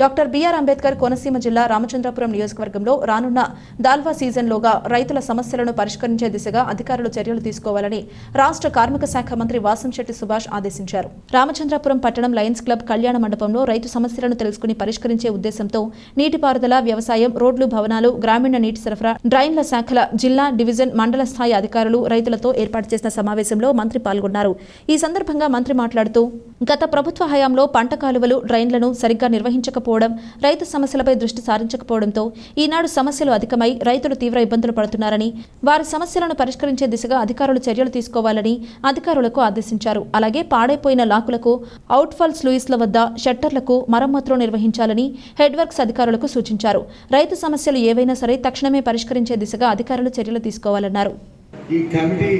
Doctor BR Ambedkar Konaseema జిల్లా రామచంద్రపురం నియోజకవర్గంలో రానున్న దాల్వా సీజన్లోగా రైతుల సమస్యలను పరిష్కరించే దిశగా అధికారులు చర్యలు తీసుకోవాలని రాష్ట్ర కార్మిక శాఖ మంత్రి వాసంశెట్టి సుభాష్ ఆదేశించారు. రామచంద్రపురం పట్టణం లయన్స్ క్లబ్ కళ్యాణ మండపంలో రైతు సమస్యలను తెలుసుకుని పరిష్కరించే ఉద్దేశంతో నీటిపారుదల వ్యవసాయం రోడ్లు భవనాలు గ్రామీణ నీటి సరఫరా డ్రైన్ల శాఖల జిల్లా డివిజన్ మండల స్థాయి అధికారులు రైతులతో ఏర్పాటు చేసిన సమావేశంలో మంత్రి పాల్గొన్నారు. ఈ సందర్భంగా మంత్రి మాట్లాడుతూ గత ప్రభుత్వ హయాంలో పంట కాలువలు డ్రైన్లను సరిగ్గా నిర్వహించకపోవడం రైతు సమస్యలపై దృష్టి సారించకపోవడంతో ఈనాడు సమస్యలు అధికమై రైతులు తీవ్ర ఇబ్బందులు పడుతున్నారని వారి సమస్యలను పరిష్కరించే దిశగా అధికారులు చర్యలు తీసుకోవాలని అధికారులకు ఆదేశించారు. అలాగే పాడైపోయిన లాకులకు అవుట్ఫాల్ స్లూయిస్ల వద్ద షట్టర్లకు మరమ్మతులు నిర్వహించాలని హెడ్ వర్క్స్ అధికారులకు సూచించారు. రైతు సమస్యలు ఏవైనా సరే తక్షణమే పరిష్కరించే దిశగా అధికారులు చర్యలు తీసుకోవాలన్నారు. ఈ కమిటీ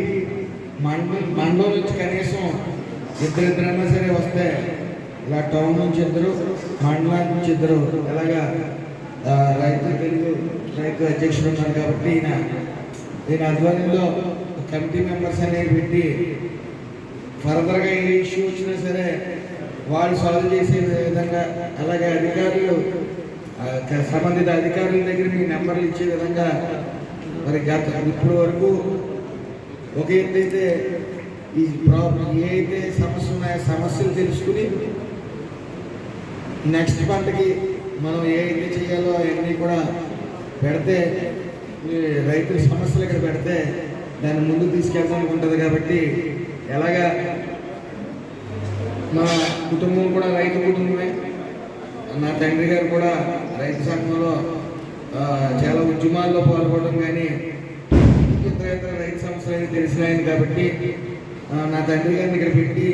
మండలం మండలం నుంచి కనీసం ఇద్దరిద్దరైనా సరే వస్తే ఇలా టౌన్ నుంచి ఇద్దరు మండలం నుంచి ఇద్దరు ఇలాగా రైతు తెలుగు రైతు అధ్యక్షుడు ఉన్నారు కాబట్టి ఈయన ఈయన ఆధ్వర్యంలో కమిటీ మెంబర్స్ అనేవి పెట్టి ఫర్దర్గా ఏ ఇష్యూ వచ్చినా సరే వాళ్ళు సాల్వ్ చేసే విధంగా అలాగే అధికారులు సంబంధిత అధికారుల దగ్గర మీ నెంబర్లు ఇచ్చే విధంగా మరి గత ఇప్పటి వరకు ఒక ఎత్తు అయితే ఈ ప్రాబ్లం ఏ అయితే సమస్యలు ఉన్నాయో సమస్యలు తెలుసుకుని నెక్స్ట్ పంటకి మనం ఏ ఎన్ని చేయాలో అవన్నీ కూడా పెడితే రైతుల సమస్యలు ఇక్కడ పెడితే దాన్ని ముందుకు తీసుకెళ్ళడానికి ఉంటుంది కాబట్టి ఎలాగా మా కుటుంబం కూడా రైతు కుటుంబమే. నా తండ్రి గారు కూడా రైతు సంఘంలో చాలా ఉద్యమాల్లో పాల్గొనడం కానీ ఇతర ఇతర రైతు సమస్యలు అయితే తెలిసినాయని కాబట్టి నా తండ్రి గారిని ఇక్కడ పెట్టి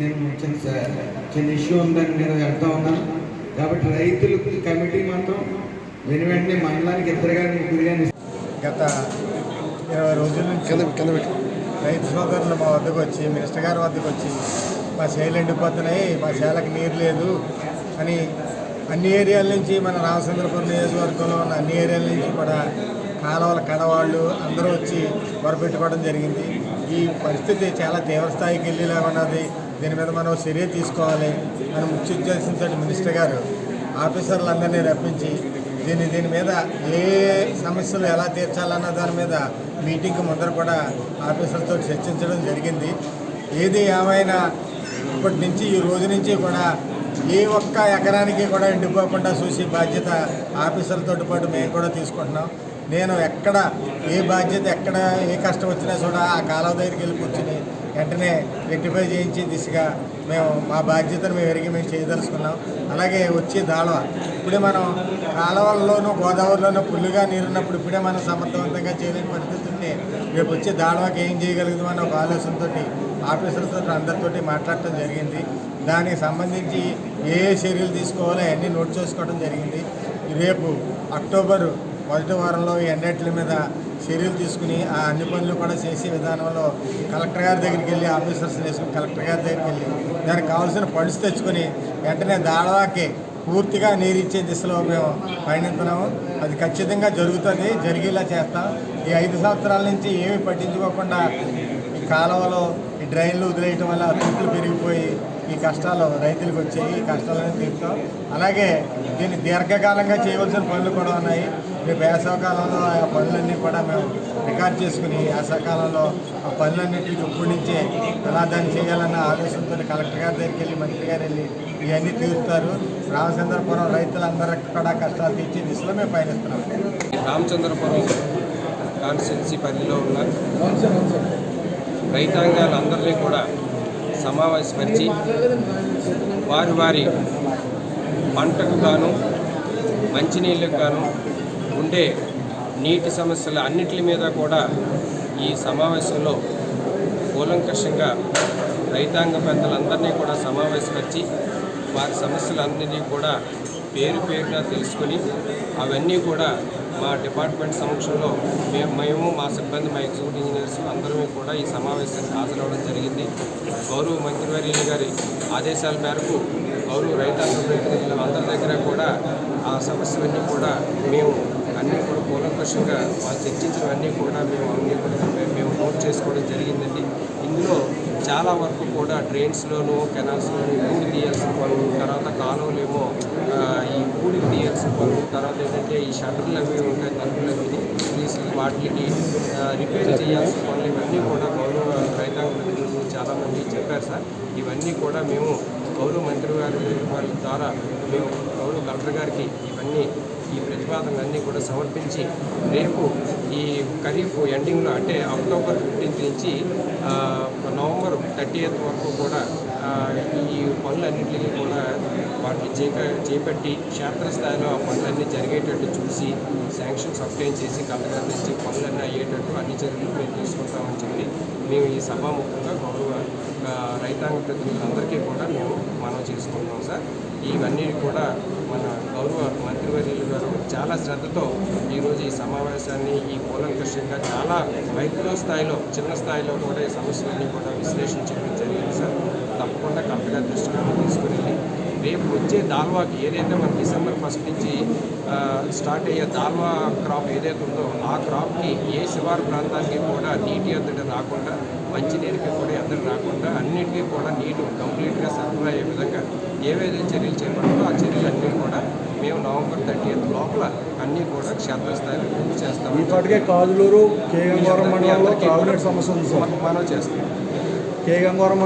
నేను చిన్న చిన్న ఇష్యూ ఉందని నేను వెళ్తా ఉన్నాను. కాబట్టి రైతులకు కమిటీ మాత్రం వెను వెంటనే మండలానికి ఇద్దరు కానీ ముగ్గురు కానీ గత ఇరవై రోజుల నుంచి రైతు సోదరులు మా వద్దకు వచ్చి మినిస్టర్ గారి వద్దకు వచ్చి మా చేలు ఎండిపోతున్నాయి మా చేలకు నీరు లేదు అని అన్ని ఏరియాల నుంచి మన రామచంద్రపురం నియోజకవర్గంలో ఉన్న అన్ని ఏరియాల నుంచి కూడా కాలువల కడవాళ్ళు అందరూ వచ్చి మొరపెట్టుకోవడం జరిగింది. ఈ పరిస్థితి చాలా తీవ్రస్థాయికి వెళ్ళేలాగా ఉన్నది. దీని మీద మనం చర్య తీసుకోవాలి అని ముఖ్య ఉద్దేశంతో మినిస్టర్ గారు ఆఫీసర్లందరినీ రప్పించి దీని దీని మీద ఏ సమస్యలు ఎలా తీర్చాలన్న దాని మీద మీటింగ్ ముందర కూడా ఆఫీసర్తో చర్చించడం జరిగింది. ఏది ఏమైనా ఇప్పటి నుంచి ఈ రోజు నుంచి కూడా ఏ ఒక్క ఎకరానికి కూడా ఎండిపోకుండా చూసి బాధ్యత ఆఫీసర్లతో పాటు మేము కూడా తీసుకుంటున్నాం. నేను ఎక్కడ ఏ బాధ్యత ఎక్కడ ఏ కష్టం వచ్చినా కూడా ఆ కాలువ దగ్గరికి వెళ్ళి కూర్చుని వెంటనే రెక్టిఫై చేయించే దిశగా మేము మా బాధ్యతను మేము ఎరిగి మేము చేయదలుచుకున్నాం. అలాగే వచ్చే దాళవ ఇప్పుడే మనం కాలువల్లోనూ గోదావరిలోనూ పుల్లుగా నీరున్నప్పుడు ఇప్పుడే మనం సమర్థవంతంగా చేయలేని పరిస్థితి ఉంటే రేపు వచ్చే దాళవకి ఏం చేయగలుగుతామని ఒక ఆలోచనతో ఆఫీసర్లతో అందరితోటి మాట్లాడటం జరిగింది. దానికి సంబంధించి ఏ ఏ చర్యలు తీసుకోవాలో అవన్నీ నోట్ చేసుకోవడం జరిగింది. రేపు అక్టోబర్ మొదటి వారంలో ఈ అన్నింటి మీద చర్యలు తీసుకుని ఆ అన్ని పనులు కూడా చేసే విధానంలో కలెక్టర్ గారి దగ్గరికి వెళ్ళి ఆఫీసర్స్ వేసుకుని కలెక్టర్ గారి దగ్గరికి వెళ్ళి దానికి కావాల్సిన ఫండ్స్ తెచ్చుకొని వెంటనే దాడవాకి పూర్తిగా నీరు ఇచ్చే దిశలో మేము పయనిస్తున్నాము. అది ఖచ్చితంగా జరుగుతుంది జరిగేలా చేస్తాం. ఈ ఐదు సంవత్సరాల నుంచి ఏమీ పట్టించుకోకుండా ఈ కాలువలో ఈ డ్రైన్లు వదిలేయటం వల్ల అతుకులు పెరిగిపోయి ఈ కష్టాలు రైతులకు వచ్చాయి ఈ కష్టాలను తీరుతాం. అలాగే దీన్ని దీర్ఘకాలంగా చేయవలసిన పనులు కూడా ఉన్నాయి. రేపు వేసవకాలంలో ఆ పనులన్నీ కూడా మేము రికార్డ్ చేసుకుని వేసవకాలంలో ఆ పనులన్నింటికి ఇప్పటి నుంచే ఎలా దాన్ని చేయాలన్న ఆలోచనతో కలెక్టర్ గారి దగ్గరికి వెళ్ళి మంత్రి గారు వెళ్ళి ఇవన్నీ తీరుస్తారు రామచంద్రపురం రైతులందరికీ కూడా కష్టాలు తీర్చే దిశలో మేము పయనిస్తున్నాం. రామచంద్రపురం కాన్స్టిట్యున్సీ పరిధిలో ఉన్న రైతాంగాలందరినీ కూడా సమావేశపరిచి వారి వారి పంటకు గాను మంచినీళ్ళకు గాను ఉండే నీటి సమస్యల అన్నిటి మీద కూడా ఈ సమావేశంలో కూలంకషంగా రైతాంగ పెద్దలందరినీ కూడా సమావేశపరిచి వారి సమస్యలన్నిటినీ కూడా పేరు పేరుగా తెలుసుకొని అవన్నీ కూడా మా డిపార్ట్మెంట్ సమక్షంలో మేము మేము మా సిబ్బంది మా ఎగ్జిక్యూటివ్ ఇంజనీర్స్ అందరూ కూడా ఈ సమావేశానికి హాజరవడం జరిగింది. గౌరవ మంత్రివర్యులు గారి ఆదేశాల మేరకు గౌరవ రైతాంగ ప్రతినిధులు అందరి దగ్గర కూడా ఆ సమస్యలన్నీ కూడా మేము అన్నీ కూడా కూలంకషంగా వాళ్ళు చర్చించినవన్నీ కూడా మేము అన్నీ మేము నోట్ చేసుకోవడం జరిగిందండి. ఇందులో చాలా వరకు కూడా డ్రైన్స్లోను కెనాల్స్లోను ఊడి తీయాల్సిన పనులు తర్వాత కాలువలేమో ఈ ఈ తీయాల్సిన పనులు తర్వాత ఏంటంటే ఈ షట్టర్లు అవి ఉంటాయి తలుపులు అవి ప్లీజ్ వాటికి రిపేర్ చేయాల్సిన పనులు ఇవన్నీ కూడా గౌరవ రైతాంగ ప్రతినిధులు చాలామంది చెప్పారు సార్. ఇవన్నీ కూడా మేము గౌరవ మంత్రి గారి వారి ద్వారా మేము గౌరవ కలెక్టర్ గారికి ఇవన్నీ ఈ ప్రతిపాదనలన్నీ కూడా సమర్పించి రేపు ఈ ఖరీఫ్ ఎండింగ్లో అంటే అక్టోబర్ ఫిఫ్టీన్త్ నుంచి నవంబర్ థర్టీ ఎయిత్ వరకు కూడా ఈ పనులన్నింటినీ కూడా వాటిని చేప చేపట్టి క్షేత్రస్థాయిలో ఆ పనులన్నీ జరిగేటట్టు చూసి శాంక్షన్స్ అప్లైన్ చేసి కలెక్టర్ నుంచి పనులన్నీ అయ్యేటట్టు అన్ని చర్యలు మేము తీసుకుంటామని చెప్పి మేము ఈ సభాముఖంగా గౌరవ రైతాంగ ప్రతినిధులందరికీ కూడా మేము మనం చేసుకుంటాం సార్. ఇవన్నీ కూడా మన గౌరవ మంత్రివర్యులు గారు చాలా శ్రద్ధతో ఈరోజు ఈ సమావేశాన్ని ఈ కూలంకషంగా చాలా మైక్రో స్థాయిలో చిన్న స్థాయిలో కూడా ఈ సమస్యలన్నీ కూడా విశ్లేషించడం జరిగింది సార్. తప్పకుండా కరెక్ట్గా దృష్టిలో దృష్టికి తీసుకుని వెళ్ళి రేపు వచ్చే దాల్వాకి ఏదైతే మన డిసెంబర్ ఫస్ట్ నుంచి స్టార్ట్ అయ్యే దాల్వా క్రాప్ ఏదైతే ఉందో ఆ క్రాప్కి ఏ శివారు ప్రాంతానికి కూడా నీటి ఎద్దడి రాకుండా మంచినీరుకి కూడా ఎద్దడి రాకుండా అన్నిటికీ కూడా నీరు కంప్లీట్గా సరఫరా అయ్యే విధంగా ఏవైతే చర్యలు చేపట్టాలో ఆ చర్యలన్నీ కూడా మేము నవంబర్ థర్టీ లోపల అన్నీ కూడా క్షేత్రస్థాయిలో పూర్తి చేస్తాం. ఈ పాటికే కాజులూరు కే గంగవరం మండలంలో త్రాగునీటి సమస్య మనం చేస్తాం. కే గంగవరం